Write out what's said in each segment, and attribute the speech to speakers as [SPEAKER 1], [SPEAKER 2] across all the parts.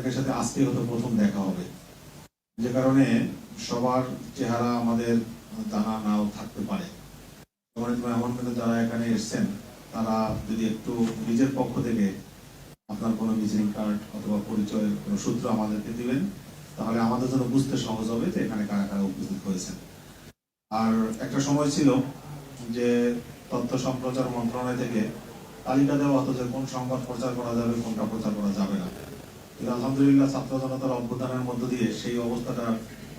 [SPEAKER 1] অনেকের সাথে আজকে হয়তো প্রথম দেখা হবে। যে কারণে সবার চেহারা আমাদের জানা নাও থাকতে পারে। মেহমান কিন্তু যারা এখানে এসেছেন, তারা যদি একটু নিজের পক্ষ থেকে আপনার কোনো ভিজিটিং কার্ড অথবা পরিচয়ের কোনো সূত্র আমাদেরকে দিবেন, তাহলে আমাদের জন্য বুঝতে সহজ হবে যে এখানে কারা কারা উপস্থিত হয়েছেন। আর একটা সময় ছিল যে তথ্য সম্প্রচার মন্ত্রণালয় থেকে তালিকা দেওয়া হতো যে কোন সংবাদ প্রচার করা যাবে, কোনটা প্রচার করা যাবে না। আলহামদুলিল্লাহ ছাত্র জনতার অভ্যুত্থানের মধ্য দিয়ে সেই অবস্থাটা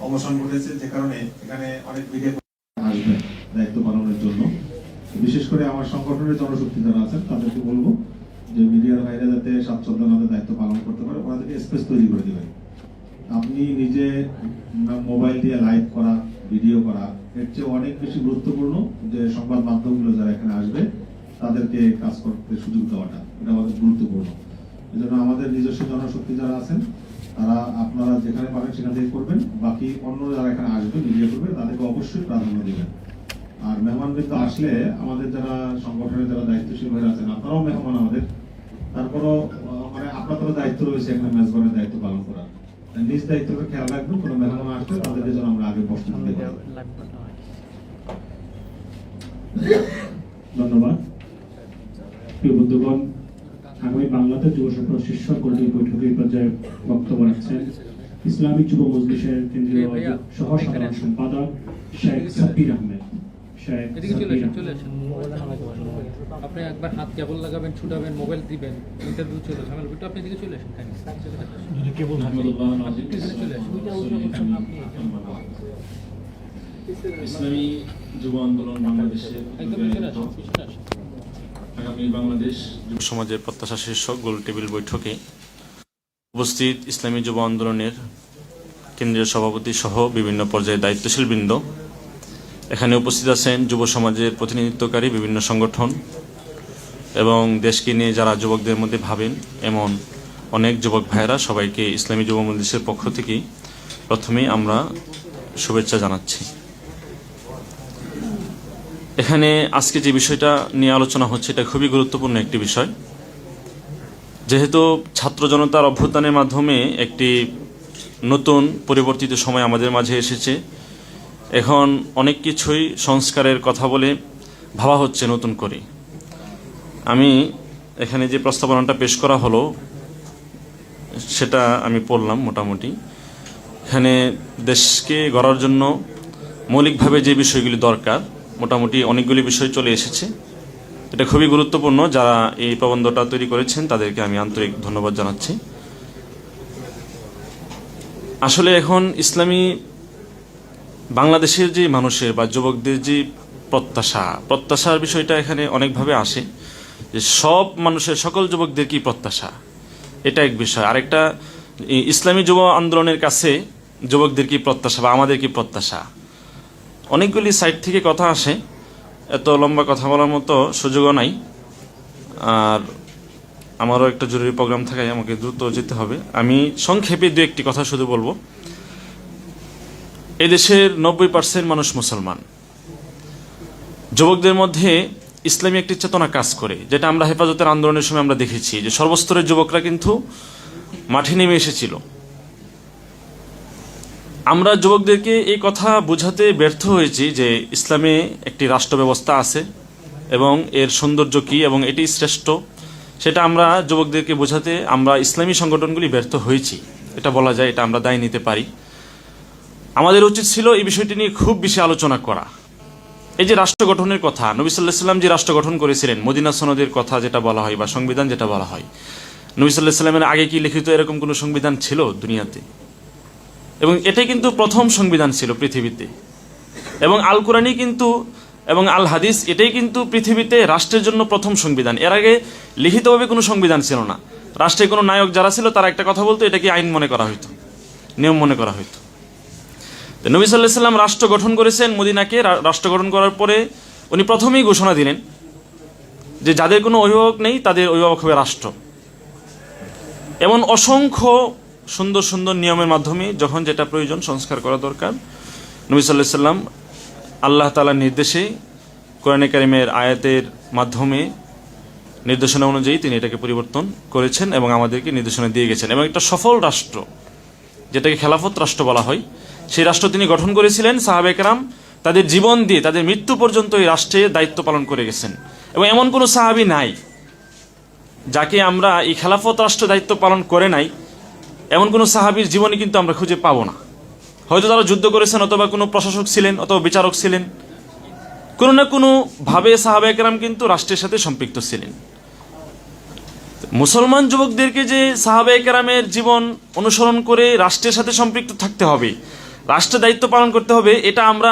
[SPEAKER 1] অবসান ঘটেছে, যে কারণে এখানে অনেক মিডিয়া আসবেন দায়িত্ব পালনের জন্য। বিশেষ করে আমার সংগঠনের জনশক্তি যারা আছেন, তাদেরকে বলব যে মিডিয়ার ভাইরা যাতে স্বাচ্ছন্দ্য দায়িত্ব পালন করতে পারে, ওনাদেরকে স্পেস তৈরি করে দিবেন। আপনি নিজে মোবাইল দিয়ে লাইভ করা ভিডিও করা, এর চেয়ে অনেক বেশি গুরুত্বপূর্ণ যে সংবাদ মাধ্যমগুলো যারা এখানে আসবে, তাদেরকে কাজ করতে সুযোগ দেওয়াটা, এটা আমাদের গুরুত্বপূর্ণ। এই জন্য আমাদের নিজস্ব জনশক্তি যারা আছেন, তারা আপনারা যেখানে পারেন সেখান থেকে করবেন। বাকি অন্য যারা এখানে আসবে, মিডিয়া করবে, তাদেরকে অবশ্যই প্রাধান্য দিবেন। আর মেহমানবৃন্দ আসলে আমাদের যারা সংগঠনের যারা দায়িত্বশীল হয়ে আছেন, আপনারাও মেহমান আমাদের। তারপরও মানে আপনাদেরও দায়িত্ব রয়েছে এখানে মেজবানের দায়িত্ব পালন করার। নিজ দায়িত্বকে খেয়াল রাখবেন, কোনো মেহমান আসলে তাদের যেন আমরা আগে বসতে দিতে
[SPEAKER 2] ধন্যবাদ। প্রিয় বন্ধুগণ আগামী বাংলাদেশ যুব সংসদ শীর্ষক কমিটির বৈঠকে এই পর্যায়ে বক্তব্য রাখছেন ইসলামিক যুব মজলিসের কেন্দ্রীয় সহ সাধারণ সম্পাদক শেখ সাব্বির আহমেদ।
[SPEAKER 3] এদিকে চলে
[SPEAKER 2] সাব্বির
[SPEAKER 3] আসেন চলে আসেন। আপনি একবার হাত কেবল লাগাবেন ছুটাবেন মোবাইল দিবেন ইন্টারভিউ চলে ঝামেলা একটু আপনি এদিকে চলে আসেন খালি। চলে আসেন।
[SPEAKER 4] ইসলামী যুব আন্দোলন বাংলাদেশের
[SPEAKER 3] একদম পিছনে আসেন পিছনে আসেন
[SPEAKER 4] বাংলাদেশ সমাজের প্রত্যাশা শীর্ষক গোল টেবিল বৈঠকে উপস্থিত ইসলামী যুব আন্দোলনের কেন্দ্রীয় সভাপতি সহ বিভিন্ন পর্যায়ে দায়িত্বশীল বৃন্দ। এখানে উপস্থিত আছেন যুব সমাজের প্রতিনিধিত্বকারী বিভিন্ন সংগঠন এবং দেশকে নিয়ে যারা যুবকদের মধ্যে ভাবেন, এমন অনেক যুবক ভাইয়েরা সবাইকে ইসলামী যুব মজলিসের পক্ষ থেকে প্রথমেই আমরা শুভেচ্ছা জানাচ্ছি। এখানে আজকে যে বিষয়টা নিয়ে আলোচনা হচ্ছে, এটা খুবই গুরুত্বপূর্ণ একটি বিষয়। যেহেতু ছাত্র জনতার অভ্যুত্থানের মাধ্যমে একটি নতুন পরিবর্তিত সময় আমাদের মাঝে এসেছে, এখন অনেক কিছুই সংস্কারের কথা বলে ভাবা হচ্ছে নতুন করে। আমি এখানে যে প্রস্তাবনাটা পেশ করা হলো, সেটা আমি পড়লাম মোটামুটি। এখানে দেশকে গড়ার জন্য মৌলিকভাবে যে বিষয়গুলি দরকার মোটামুটি অনেকগুলি বিষয় চলে এসেছে। এটা খুবই গুরুত্বপূর্ণ। যারা এই প্রবন্ধটা তৈরি করেছেন, তাদেরকে আমি আন্তরিক ধন্যবাদ জানাচ্ছি। আসলে এখন ইসলামী বাংলাদেশের যে মানুষের বা যুবকদের যে প্রত্যাশা, প্রত্যাশার বিষয়টা এখানে অনেকভাবে আসে যে সব মানুষের, সকল যুবকদের কি প্রত্যাশা? এটা এক বিষয়। আরেকটা ইসলামী যুব আন্দোলনের কাছে যুবকদের কি প্রত্যাশা বা আমাদের কি প্রত্যাশা? অনেকগুলি সাইড থেকে কথা আসে। এত লম্বা কথা বলার মতো সুযোগও নাই। আর আমারও একটা জরুরি প্রোগ্রাম থাকায় আমাকে দ্রুত যেতে হবে। আমি সংক্ষেপে দু একটি কথা শুধু বলব। এদেশের নব্বই পার্সেন্ট মানুষ মুসলমান। যুবকদের মধ্যে ইসলামী একটি চেতনা কাজ করে, যেটা আমরা হেফাজতের আন্দোলনের সময় আমরা দেখেছি যে সর্বস্তরের যুবকরা কিন্তু মাঠে নেমে এসেছিল। আমরা যুবকদেরকে এই কথা বোঝাতে ব্যর্থ হয়েছি যে ইসলামে একটি রাষ্ট্র ব্যবস্থা আছে এবং এর সৌন্দর্য কী এবং এটি শ্রেষ্ঠ, সেটা আমরা যুবকদেরকে বোঝাতে আমরা ইসলামী সংগঠনগুলি ব্যর্থ হয়েছি। এটা বলা যায়, এটা আমরা দায় নিতে পারি। আমাদের উচিত ছিল এই বিষয়টি নিয়ে খুব বেশি আলোচনা করা। এই যে রাষ্ট্র গঠনের কথা, নবী সাল্লাহ সাল্লাম যে রাষ্ট্র গঠন করেছিলেন, মদিনা সনদের কথা যেটা বলা হয় বা সংবিধান যেটা বলা হয়, নবী সাল্লাহ সাল্লামের আগে কি লিখিত এরকম কোনো সংবিধান ছিল দুনিয়াতে? এবং এটাই কিন্তু প্রথম সংবিধান ছিল পৃথিবীতে। এবং আল কোরআনই কিন্তু, এবং আল হাদিস এটাই কিন্তু পৃথিবীতে রাষ্ট্রের জন্য প্রথম সংবিধান। এর আগে লিখিতভাবে কোনো সংবিধান ছিল না। রাষ্ট্রে কোনো নায়ক যারা ছিল, তারা একটা কথা বলতো, এটাকে আইন মনে করা হইতো, নিয়ম মনে করা হইতো। তো নবী সাল্লাহ সাল্লাম রাষ্ট্র গঠন করেছেন মদিনাকে। রাষ্ট্র গঠন করার পরে উনি প্রথমেই ঘোষণা দিলেন যে যাদের কোনো অভিভাবক নেই, তাদের অভিভাবক হবে রাষ্ট্র। এমন অসংখ্য সুন্দর সুন্দর নিয়মের মাধ্যমে যখন যেটা প্রয়োজন সংস্কার করা দরকার। নবী সাল্লাহ সাল্লাম আল্লাহ তালার নির্দেশে কোরআনে কারিমের আয়াতের মাধ্যমে নির্দেশনা অনুযায়ী তিনি এটাকে পরিবর্তন করেছেন এবং আমাদেরকে নির্দেশনা দিয়ে গেছেন। এবং একটা সফল রাষ্ট্র, যেটাকে খেলাফত রাষ্ট্র বলা হয়, সেই রাষ্ট্র তিনি গঠন করেছিলেন সাহাবেকরাম তাদের জীবন দিয়ে, তাদের মৃত্যু পর্যন্ত এই রাষ্ট্রে দায়িত্ব পালন করে গেছেন। এবং এমন কোনো সাহাবি নাই, যাকে আমরা এই খেলাফত রাষ্ট্র দায়িত্ব পালন করে নাই এমন কোনো সাহাবির জীবনে কিন্তু আমরা খুঁজে পাবো না। হয়তো তারা যুদ্ধ করেছেন অথবা কোনো প্রশাসক ছিলেন অথবা বিচারক ছিলেন। কোনো না কোনো ভাবে সাহাবেকরাম কিন্তু রাষ্ট্রের সাথে সম্পৃক্ত ছিলেন। মুসলমান যুবকদেরকে যে সাহাবে একরামের জীবন অনুসরণ করে রাষ্ট্রের সাথে সম্পৃক্ত থাকতে হবে, রাষ্ট্রের দায়িত্ব পালন করতে হবে, এটা আমরা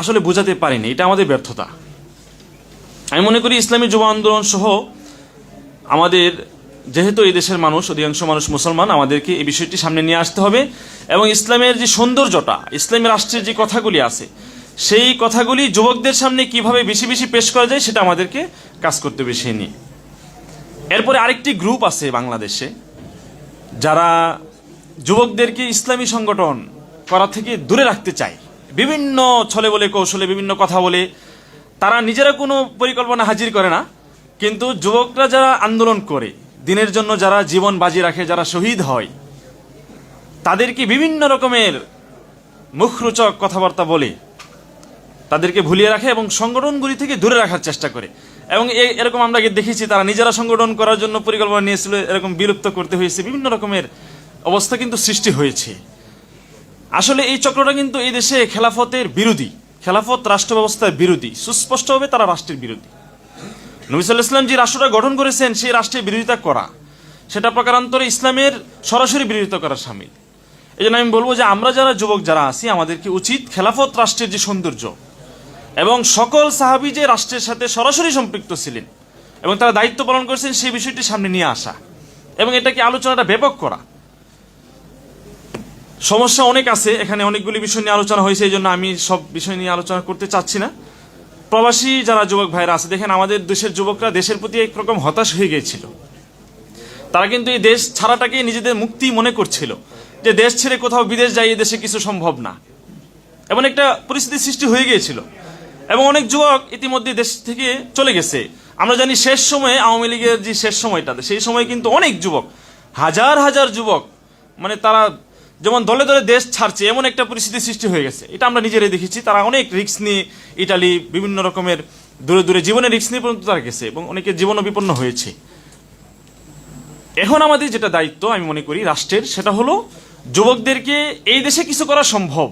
[SPEAKER 4] আসলে বোঝাতে পারিনি, এটা আমাদের ব্যর্থতা। আমি মনে করি ইসলামী যুব আন্দোলন সহ আমাদের যেহেতু এই দেশের মানুষ, অধিকাংশ মানুষ মুসলমান, আমাদেরকে এই বিষয়টি সামনে নিয়ে আসতে হবে। এবং ইসলামের যে সৌন্দর্যটা ইসলামী রাষ্ট্রের যে কথাগুলি আছে, সেই কথাগুলি যুবকদের সামনে কীভাবে বেশি বেশি পেশ করা যায়, সেটা আমাদেরকে কাজ করতে বেশি নিয়ে। এরপরে আরেকটি গ্রুপ আছে বাংলাদেশে, যারা যুবকদেরকে ইসলামী সংগঠন করা থেকে দূরে রাখতে চায়। বিভিন্ন ছলে বলে, কৌশলে বিভিন্ন কথা বলে, তারা নিজেরা কোনো পরিকল্পনা হাজির করে না, কিন্তু যুবকরা যারা আন্দোলন করে দিনের জন্য যারা জীবন বাজি রাখে, যারা শহীদ হয়, তাদেরকে বিভিন্ন রকমের মুখরোচক কথাবার্তা বলে, তাদেরকে ভুলিয়ে রাখে এবং সংগঠনগুলি থেকে দূরে রাখার চেষ্টা করে। এবং এরকম আমরা দেখেছি, তারা নিজেরা সংগঠন করার জন্য পরিকল্পনা নিয়েছিল, এরকম বিলুপ্ত করতে হয়েছে, বিভিন্ন রকমের অবস্থা কিন্তু সৃষ্টি হয়েছে। আসলে এই চক্রটা কিন্তু এই দেশে খেলাফতের বিরোধী, খেলাফত রাষ্ট্র ব্যবস্থার বিরোধী, সুস্পষ্টভাবে তারা রাষ্ট্রের বিরোধী। নবী ইসলাম যে রাষ্ট্রটা গঠন করেছেন, সেই রাষ্ট্রের বিরোধিতা করা। সেটা প্রকারান্তরে ইসলামের সরাসরি বিরোধিতা করা সামিল। এই জন্য আমি বলব যে আমরা যারা যুবক যারা আছি, আমাদেরকে উচিত খেলাফত রাষ্ট্রের যে সৌন্দর্য এবং সকল সাহাবি যে রাষ্ট্রের সাথে সরাসরি সম্পৃক্ত ছিলেন এবং তারা দায়িত্ব পালন করেছেন, সেই বিষয়টি সামনে নিয়ে আসা এবং এটাকে আলোচনাটা ব্যাপক করা। সমস্যা অনেক আছে, এখানে অনেকগুলি বিষয় নিয়ে আলোচনা হয়েছে এই জন্য আমি সব বিষয় নিয়ে আলোচনা করতে চাচ্ছি না। প্রবাসী যারা যুবক ভাইরা আছে, দেখেন আমাদের দেশের যুবকরা দেশের প্রতি একরকম হতাশ হয়ে গিয়েছিল। তারা কিন্তু এই দেশ ছাড়াটাকে নিজেদের মুক্তি মনে করছিল যে দেশ ছেড়ে কোথাও বিদেশ যাই দেশে কিছু সম্ভব না। এমন একটা পরিস্থিতি সৃষ্টি হয়ে গিয়েছিল। এবং অনেক যুবক ইতিমধ্যে দেশ থেকে চলে গেছে। আমরা জানি শেষ সময়ে, আওয়ামী লীগের যে শেষ সময়টাতে, সেই সময় কিন্তু অনেক যুবক, হাজার হাজার যুবক মানে তারা যেমন দলে দলে দেশ ছাড়ছে, এমন একটা পরিস্থিতি সৃষ্টি হয়ে গেছে। এটা আমরা নিজেরাই দেখেছি। তারা অনেক রিক্স নিয়ে ইটালি, বিভিন্ন রকমের দূরে দূরে জীবনের রিক্স নিয়ে পর্যন্ত তারা গেছে এবং অনেকের জীবনও বিপন্ন হয়েছে। এখন আমাদের যেটা দায়িত্ব, আমি মনে করি, রাষ্ট্রের, সেটা হলো যুবকদেরকে এই দেশে কিছু করা সম্ভব।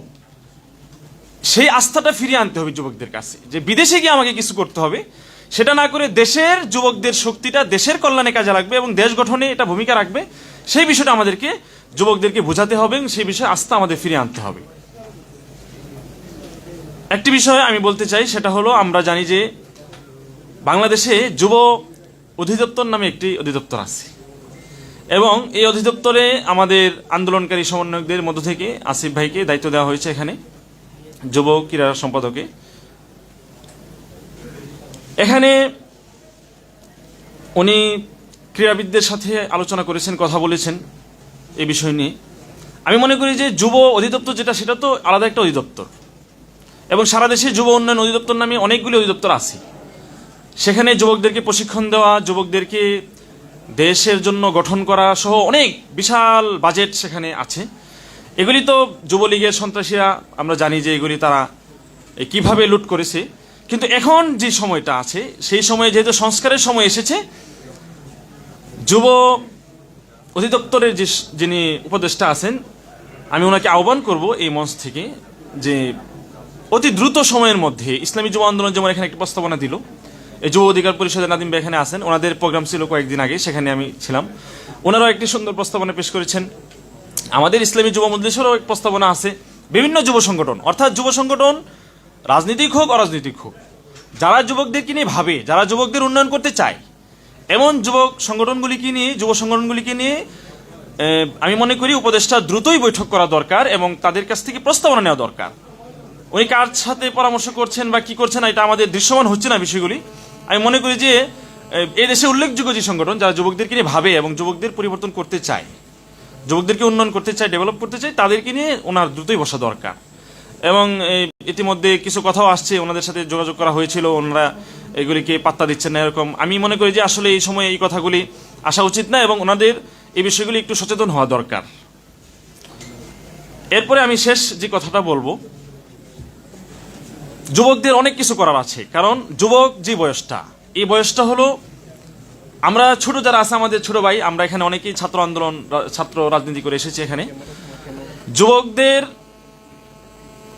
[SPEAKER 4] সেই আস্থাটা ফিরিয়ে আনতে হবে যুবকদের কাছে। যে বিদেশে গিয়ে আমাকে কিছু করতে হবে, সেটা না করে দেশের যুবকদের শক্তিটা দেশের কল্যাণে কাজে লাগবে এবং দেশ গঠনে এটা ভূমিকা রাখবে, সেই বিষয়টা আমাদেরকে যুবকদেরকে বোঝাতে হবে সেই বিষয়ে আস্থা আমাদের ফিরিয়ে আনতে হবে। একটি বিষয় আমি বলতে চাই, সেটা হলো আমরা জানি যে বাংলাদেশে যুব অধিদপ্তর নামে একটি অধিদপ্তর আছে। এবং এই অধিদপ্তরে আমাদের আন্দোলনকারী সমন্বয়কদের মধ্য থেকে আসিফ ভাইকে দায়িত্ব দেওয়া হয়েছে এখানে, যুব ক্রীড়া সম্পাদকে। এখানে উনি ক্রীড়াবিদদের সাথে আলোচনা করেছেন, কথা বলেছেন। এই বিষয় নিয়ে। আমি মনে করি যে যুব অধিদপ্তর যেটা, সেটা তো আলাদা একটা অধিদপ্তর। এবং সারা দেশে যুব উন্নয়ন অধিদপ্তর নামে অনেকগুলি অধিদপ্তর আছে। সেখানে যুবকদেরকে প্রশিক্ষণ দেওয়া, যুবকদেরকে দেশের জন্য গঠন করা সহ অনেক বিশাল বাজেট সেখানে আছে। এগুলি তো যুবলীগের সন্ত্রাসীরা, আমরা জানি যে এগুলি তারা কীভাবে লুট করেছে। কিন্তু এখন যে সময়টা আছে, সেই সময়ে যেহেতু সংস্কারের সময় এসেছে, যুব অধিদপ্তরের যে যিনি উপদেষ্টা আছেন, আমি ওনাকে আহ্বান করব এই মঞ্চ থেকে যে অতি দ্রুত সময়ের মধ্যে, ইসলামী যুব আন্দোলন যেমন এখানে একটা প্রস্তাবনা দিল, এই যুব অধিকার পরিষদের নাদিম ভাই এখানে আছেন, ওনাদের প্রোগ্রাম ছিল কয়েকদিন আগে, সেখানে আমি ছিলাম। ওনারাও একটি সুন্দর প্রস্তাবনা পেশ করেছেন। আমাদের ইসলামী যুব মজলিসেরও এক প্রস্তাবনা আছে, বিভিন্ন যুব সংগঠন, অর্থাৎ যুব সংগঠন রাজনীতিক হোক, অরাজনৈতিক হোক, যারা যুবকদেরকে নিয়ে ভাবে, যারা যুবকদের উন্নয়ন করতে চায় এমন যুবক সংগঠনগুলিকে নিয়ে, যুব সংগঠনগুলিকে নিয়ে আমি মনে করি উপদেষ্টা দ্রুতই বৈঠক করা দরকার এবং তাদের কাছ থেকে প্রস্তাবনা নেওয়া দরকার। উনি কার সাথে পরামর্শ করছেন বা কি করছেন এটা আমাদের দৃশ্যমান হচ্ছে না বিষয়গুলি। আমি মনে করি যে এই দেশে উল্লেখযোগ্য যে সংগঠন, যারা যুবকদেরকে নিয়ে ভাবে এবং যুবকদের পরিবর্তন করতে চায়, যুবকদেরকে উন্নয়ন করতে চায়, ডেভেলপ করতে চায়, তাদেরকে নিয়ে ওনার দ্রুতই বসা দরকার। এবং ইতিমধ্যে কিছু কথাও আসছে, ওনাদের সাথে যোগাযোগ করা হয়েছিল, ওনারা এগুলিকে পাত্তা দিচ্ছেন না এরকম। আমি মনে করি যে আসলে এই সময় এই কথাগুলি আসা উচিত না এবং ওনাদের এই বিষয়গুলি একটু সচেতন হওয়া দরকার। এরপরে আমি শেষ যে কথাটা বলব, যুবকদের অনেক কিছু করার আছে, কারণ যুবক যে বয়সটা, এই বয়সটা হলো, আমরা ছোট যারা আছে, আমাদের ছোট ভাই, আমরা এখানে অনেকেই ছাত্র আন্দোলন, ছাত্র রাজনীতি করে এসেছি এখানে। যুবকদের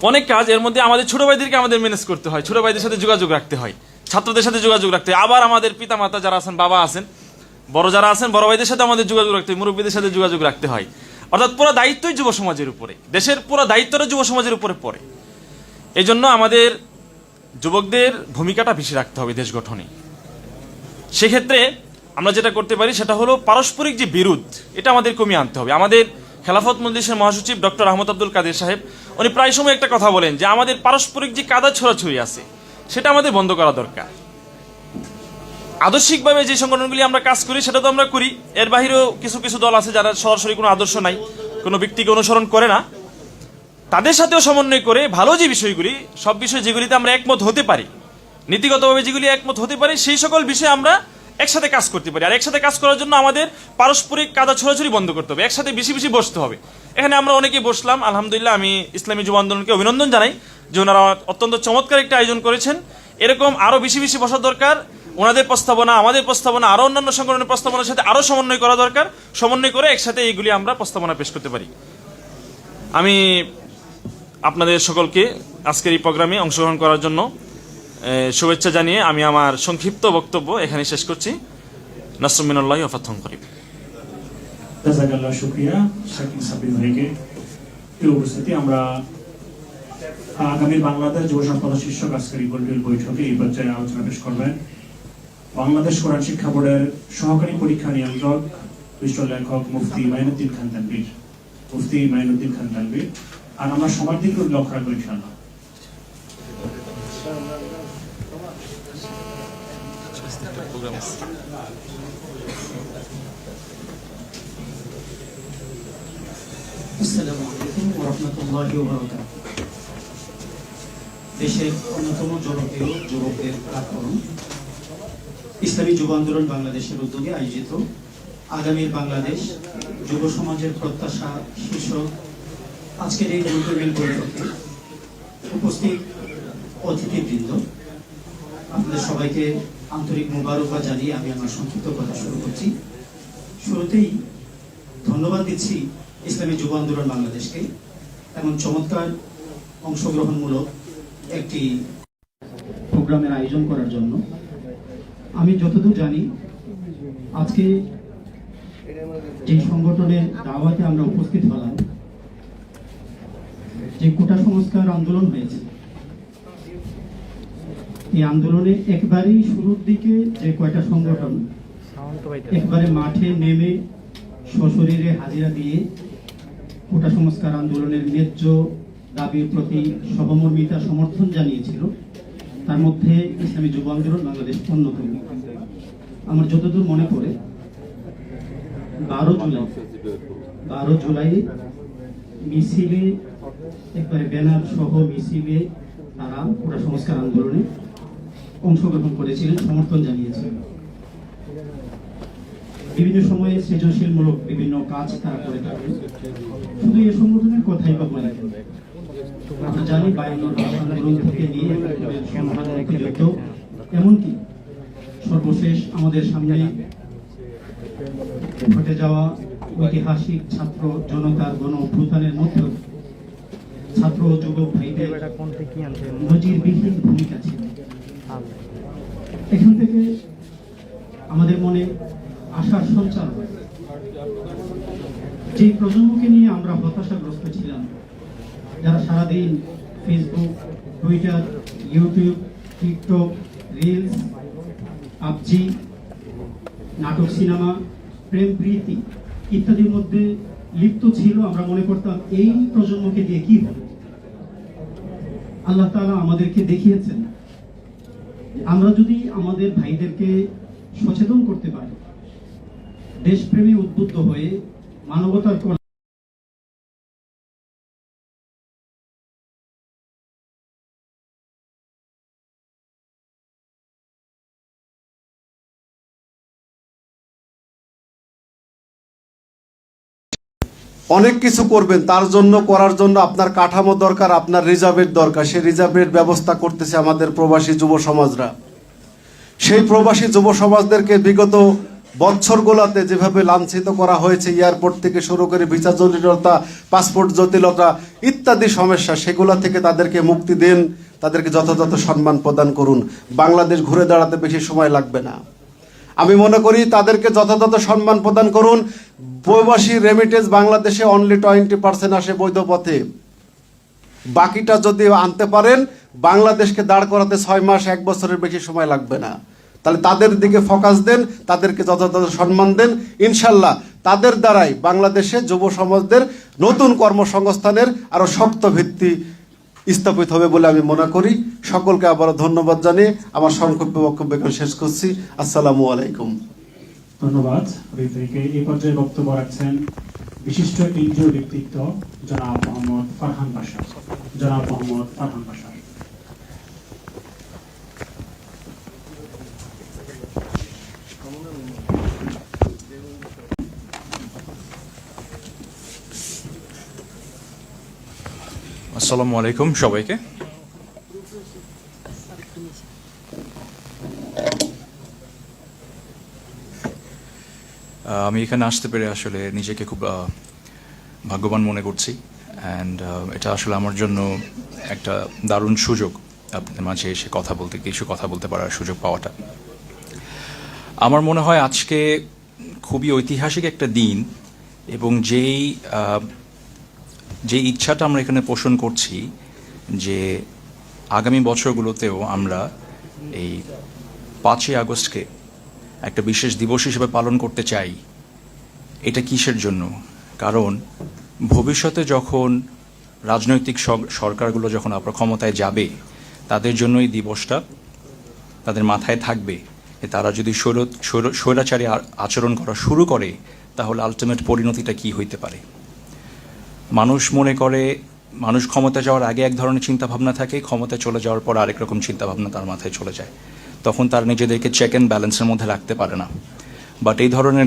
[SPEAKER 4] অনেক কাজ, এর মধ্যে আমাদের ছোট ভাইদেরকে আমাদের ম্যানেজ করতে হয়। ছোট ভাইদের সাথে যোগাযোগ রাখতে হয়। ছাত্রদের সাথে যোগাযোগ রাখতে হয়। আবার আমাদের পিতা মাতা যারা আছেন, বাবা আছেন, বড় যারা আছেন, বড় ভাইদের সাথে আমাদের যোগাযোগ রাখতে হয়, মুরব্বীদের সাথে যোগাযোগ রাখতে হয়। অর্থাৎ পুরো দায়িত্বই যুব সমাজের উপরে। দেশের পুরো দায়িত্বটা যুব সমাজের উপরে পড়ে। এই জন্য আমাদের যুবকদের ভূমিকাটা বেশি রাখতে হবে দেশ গঠনে। সেক্ষেত্রে আমরা যেটা করতে পারি, সেটা হলো পারস্পরিক যে বিরোধ, এটা আমাদের কমিয়ে আনতে হবে। আমাদের খেলাফত মজলিসের মহাসচিব ডক্টর আহমদ আব্দুল কাদের সাহেব উনি প্রায় সময় একটা কথা বলেন যে আমাদের পারস্পরিক যে কাদা ছড়াছড়ি আছে, সেটা আমাদের বন্ধ করা দরকার। আদর্শিকভাবে যে সংগঠনগুলি আমরা কাজ করি, সেটা তো আমরা করি। এর বাহিরেও কিছু কিছু দল আছে যারা সরাসরি কোনো আদর্শ নাই, কোনো ব্যক্তিকে অনুসরণ করে না। তাদের সাথেও সমন্বয় করে ভালো যে বিষয়গুলি, সব বিষয় যেগুলিতে আমরা একমত হতে পারি, নীতিগতভাবে যেগুলি একমত হতে পারি, সেই সকল বিষয়ে আমরা একসাথে কাজ করতে পারি। আর একসাথে কাজ করার জন্য আমাদের পারস্পরিক কাদা ছড়াছড়ি বন্ধ করতে হবে। একসাথে বেশি বেশি বসতে হবে। এখানে আমরা অনেকেই বসলাম, আলহামদুলিল্লাহ আমি ইসলামী যুব আন্দোলনকে অভিনন্দন জানাই, যে ওনারা অত্যন্ত চমৎকার একটা আয়োজন করেছেন। এরকম আরও বেশি বেশি বসা দরকার, ওনাদের প্রস্তাবনা, আমাদের প্রস্তাবনা আরও অন্যান্য সংগঠনের প্রস্তাবনার সাথে আরও সমন্বয় করা দরকার, সমন্বয় করে একসাথে এইগুলি আমরা প্রস্তাবনা পেশ করতে পারি। আমি আপনাদের সকলকে আজকের এই প্রোগ্রামে অংশগ্রহণ করার জন্য শুভেচ্ছা জানিয়ে আমি আমার সংক্ষিপ্ত বক্তব্য এখানে শেষ করছি। নাসরুমিনুল্লাহ অফাথম করিব
[SPEAKER 2] জাজাকাল্লাহ শুক্রিয়া শাকিল সাবির ভাইকে। এই উপস্থিতি, আমরা আগামী বাংলাদেশ যুব সম্পদা শীর্ষক আজকের এই বৈঠকে এই পর্যায়ে আলোচনা পেশ করবেন। বাংলাদেশ কোরআন শিক্ষা বোর্ডের সহকারী পরীক্ষা নিয়ন্ত্রক, বিশিষ্ট লেখক মুফতি মাইনুদ্দিন খান তানবীর মুফতি মাইনুদ্দিন খান তানবীর আর আমরা সবার দিকে লক্ষ্য রাখব ইনশাআল্লাহ।
[SPEAKER 5] আসসালামু আলাইকুম রাহমাতুল্লাহি ওয়া বারাকাতুহু দেশের অন্যতম জনপ্রিয় যুবকদের প্ল্যাটফর্ম, ইসলামী যুব আন্দোলন বাংলাদেশের উদ্যোগে আয়োজিত আগামীর বাংলাদেশ যুব সমাজের প্রত্যাশা শীর্ষক আজকের এই গুরুত্বপূর্ণ বৈঠকে উপস্থিত অতিথিবৃন্দ। আপনাদের সবাইকে আন্তরিক মোবারকবাদ জানিয়ে আমি আমার সংক্ষিপ্ত কথা শুরু করছি। শুরুতেই ধন্যবাদ দিচ্ছি ইসলামী যুব আন্দোলন বাংলাদেশকে এমন চমৎকার অংশগ্রহণমূলক একটি প্রোগ্রামের আয়োজন করার জন্য। আমি যতদূর জানি, আজকে যে সংগঠনের দাওয়াতে আমরা উপস্থিত হলাম, যে কোটা সংস্কার আন্দোলন হয়েছে, এই আন্দোলনে একবারেই শুরুর দিকে যে কয়টা সংগঠন, একবারে মাঠে নেমে সশরীরে হাজিরা দিয়ে কোটা সংস্কার আন্দোলনের ন্যায্য দাবির প্রতি সহমর্মিতা সমর্থন জানিয়েছিল। তার মধ্যে ইসলামী যুব আন্দোলন বাংলাদেশ অন্যতম। আমার যতদূর মনে পড়ে, বারো জুলাই বারো জুলাই মিছিলে, একবারে ব্যানার সহ মিছিলে তারা কোটা সংস্কার আন্দোলনে অংশগ্রহণ করেছিলেন, সমর্থন জানিয়েছিলেন। বিভিন্ন সময়ে সৃজনশীলমূলক বিভিন্ন কাজ তারা করে থাকে। শুধু এই সংগঠনের কথাই বা বলে আমরা জানি থেকে নিয়ে এমনকি সর্বশেষ আমাদের সামনে ঘটে যাওয়া ঐতিহাসিক ছাত্র জনতার গণ অভ্যুত্থানের মধ্যে ছাত্র ও যুবক ভাইদের নজিরবিহীন ভূমিকা ছিল। এখান থেকে আমাদের মনে আশার সঞ্চার যে প্রজন্মকে নিয়ে আমরা হতাশাগ্রস্ত ছিলাম, যারা সারাদিন Facebook Twitter YouTube TikTok reels PUBG, নাটক সিনেমা, প্রেম, প্রীতি ইত্যাদির মধ্যে লিপ্ত ছিল, আমরা মনে করতাম এই প্রজন্মকে দিয়ে কি হবে? আল্লাহ তাআলা আমাদেরকে দেখিয়েছেন। আমরা যদি আমাদের ভাইদেরকে সচেতন করতে পারি দেশপ্রেমী উদ্বুদ্ধ হয়ে মানবতার
[SPEAKER 6] অনেক কিছু করবেন, তার জন্য, করার জন্য আপনার কাঠামো দরকার, আপনার রিজার্ভের দরকার। সেই রিজার্ভের ব্যবস্থা করতেছে আমাদের প্রবাসী যুব সমাজরা। সেই প্রবাসী যুব সমাজদেরকে বিগত বছরগুলোতে যেভাবে লাঞ্ছিত করা হয়েছে, এয়ারপোর্ট থেকে শুরু করে ভিসা জটিলতা পাসপোর্ট জটিলতা ইত্যাদি সমস্যা, সেগুলো থেকে তাদেরকে মুক্তি দিন, তাদেরকে যথাযথ সম্মান প্রদান করুন। বাংলাদেশ ঘুরে দাঁড়াতে বেশি সময় লাগবে না। আমি মনে করি তাদেরকে যথাযথ সম্মান প্রদান করুন। প্রবাসী রেমিটেন্স বাংলাদেশে অনলি টোয়েন্টি পার্সেন্ট আসে বৈধ পথে। বাকিটা যদি আনতে পারেন, বাংলাদেশকে দাঁড় করাতে ছয় মাস, এক বছরের বেশি সময় লাগবে না। তাহলে তাদের দিকে ফোকাস দেন, তাদেরকে যথাযথ সম্মান দেন। ইনশাল্লাহ তাদের দ্বারাই বাংলাদেশে যুব সমাজদের নতুন কর্মসংস্থানের আরও শক্ত ভিত্তি স্থাপিত হবে বলে আমি মনে করি। সকলকে আবারও ধন্যবাদ জানিয়ে আমার সংক্ষিপ্ত বক্তব্য এখানে শেষ করছি। আসসালামু আলাইকুম।
[SPEAKER 2] ধন্যবাদ। এই পর্যায়ে বক্তব্য রাখছেন বিশিষ্ট এনজিও ব্যক্তিত্ব জনাব মোহাম্মদ ফারহান পাশা জনাব মোহাম্মদ ফারহান পাশা
[SPEAKER 7] আসসালামু আলাইকুম সবাইকে। আমি এখানে আসতে পেরে আসলে নিজেকে খুব ভাগ্যবান মনে করছি। অ্যান্ড এটা আসলে আমার জন্য একটা দারুণ সুযোগ আপনাদের মাঝে এসে কথা বলতে, কিছু কথা বলতে পারার সুযোগ পাওয়াটা। আমার মনে হয় আজকে খুবই ঐতিহাসিক একটা দিন এবং যেই যে ইচ্ছাটা আমরা এখানে পোষণ করছি যে আগামী বছরগুলোতেও আমরা এই পাঁচই আগস্টকে একটা বিশেষ দিবস হিসেবে পালন করতে চাই, এটা কিসের জন্য? কারণ ভবিষ্যতে যখন রাজনৈতিক সরকারগুলো যখন আপনার ক্ষমতায় যাবে, তাদের জন্য এই দিবসটা তাদের মাথায় থাকবে তারা যদি স্বৈর- স্বৈর- স্বৈরাচারী আচরণ করা শুরু করে, তাহলে আলটিমেট পরিণতিটা কি হইতে পারে? মানুষ মনে করে, মানুষ ক্ষমতা যাওয়ার আগে এক ধরনের চিন্তা ভাবনা থাকে, ক্ষমতা চলে যাওয়ার পর আরেক রকম চিন্তাভাবনা তার মাথায় চলে যায়। তখন তার নিজেদেরকে চেক অ্যান্ড ব্যালেন্সের মধ্যে রাখতে পারে না। বাট এই ধরনের